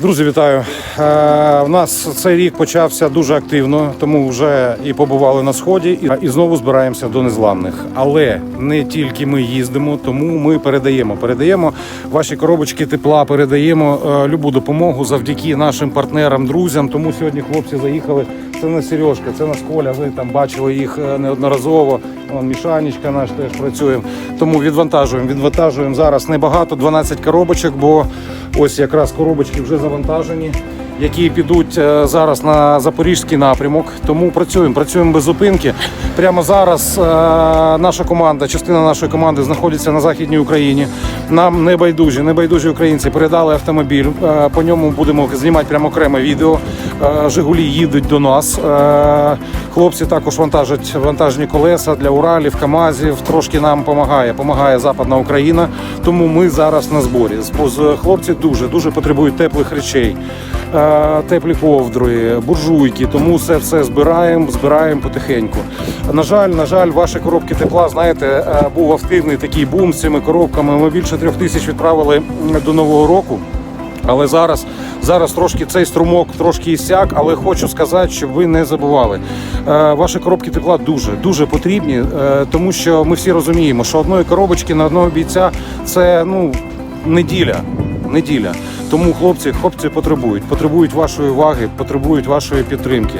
Друзі, вітаю. Е, У нас цей рік почався дуже активно, тому вже і побували на сході, і, знову збираємося до незламних. Але не тільки ми їздимо, тому ми передаємо. Передаємо ваші коробочки тепла, передаємо е, любу допомогу завдяки нашим партнерам, друзям. Тому сьогодні хлопці заїхали. Це на Сережка, це на Коля. Ви там бачили їх е, неодноразово. Вон Мішанечка наш теж працює. Тому відвантажуємо. Відвантажуємо зараз небагато, 12 коробочок, бо ось якраз коробочки вже завантажені, які підуть е, зараз на запорізький напрямок. Тому працюємо, працюємо без зупинки. Прямо зараз е, наша команда, частина нашої команди знаходиться на західній Україні. Нам небайдужі, небайдужі українці передали автомобіль. Е, По ньому будемо знімати прямо окреме відео. Жигулі їдуть до нас. Хлопці також вантажать вантажні колеса для Уралів, Камазів. Трошки нам допомагає. Помагає Западна Україна. Тому ми зараз на зборі. Хлопці дуже дуже потребують теплих речей, теплі ковдри, буржуйки. Тому все все збираємо, збираємо потихеньку. На жаль, на жаль, ваші коробки тепла, знаєте, е, був активний такий бум з цими коробками. Ми більше трьох тисяч відправили до нового року. Але зараз, зараз трошки цей струмок трошки ісяк, але хочу сказати, щоб ви не забували. Е, ваші коробки тепла дуже дуже потрібні, е, тому що ми всі розуміємо, що одної коробочки на одного бійця це ну неділя. Неділя. Тому хлопці, хлопці потребують, потребують вашої уваги, потребують вашої підтримки.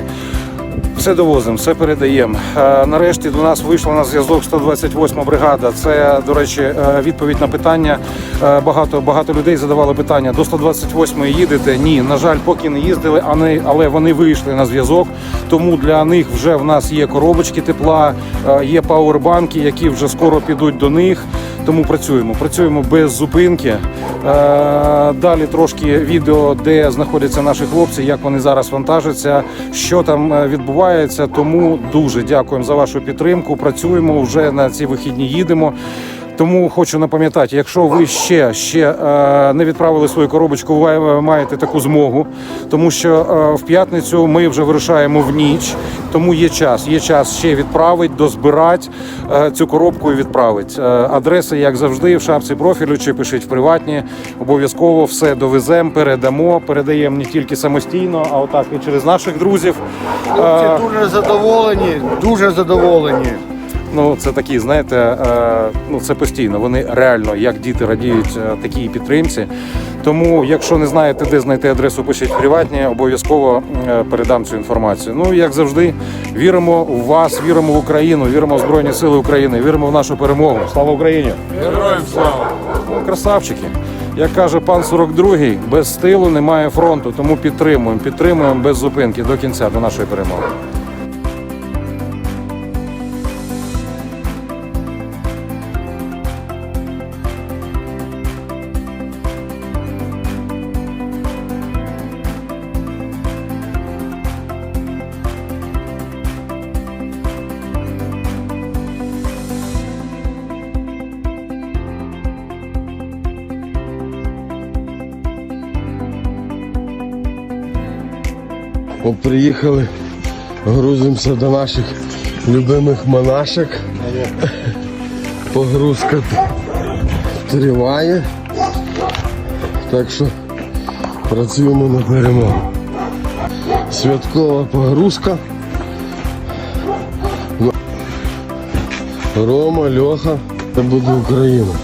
Все довозимо, все передаємо. Е, Нарешті до нас вийшла на зв'язок 128 бригада. Це, до речі, е, відповідь на питання. Е, Багато багато людей задавали питання: до 128 їдете? Ні, на жаль, поки не їздили, але вони вийшли на зв'язок. Тому для них вже в нас є коробочки тепла, є пауербанки, які вже скоро підуть до них. Тому працюємо. Працюємо без зупинки. Е, Далі трошки відео, де знаходяться наші хлопці, як вони зараз вантажаться, що там е, відбувається. Тому дуже дякуємо за вашу підтримку. Працюємо вже на ці вихідні. Їдемо. Тому хочу напам'ятати, якщо ви ще, ще е, не відправили свою коробочку, ви маєте таку змогу, тому що е, в п'ятницю ми вже вирушаємо в ніч, тому є час. Є час ще відправити, дозбирати е, цю коробку і відправити. Е, адреси, як завжди, в шапці профілю чи пишіть в приватні. Обов'язково все довеземо, передамо, передаємо не тільки самостійно, а отак і через наших друзів. Хлопці дуже задоволені, дуже задоволені. Ну, це такі, знаєте, е, ну це постійно. Вони реально, як діти радіють е, такій підтримці. Тому, якщо не знаєте, де знайти адресу, пишіть в приватні, обов'язково е, передам цю інформацію. Ну, як завжди, віримо в вас, віримо в Україну, віримо в Збройні Сили України, віримо в нашу перемогу. Слава Україні! Героям слава! Ну, красавчики. Як каже пан 42-й, без стилу немає фронту, тому підтримуємо, підтримуємо без зупинки до кінця, до нашої перемоги. Приїхали, грузимося до наших любимих монашек. Погрузка триває. Так що працюємо на перемогу. Святкова погрузка. Рома, Льоха, це буде Україна.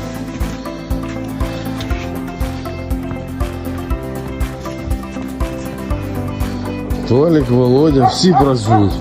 Толік, Володя, всі працюють.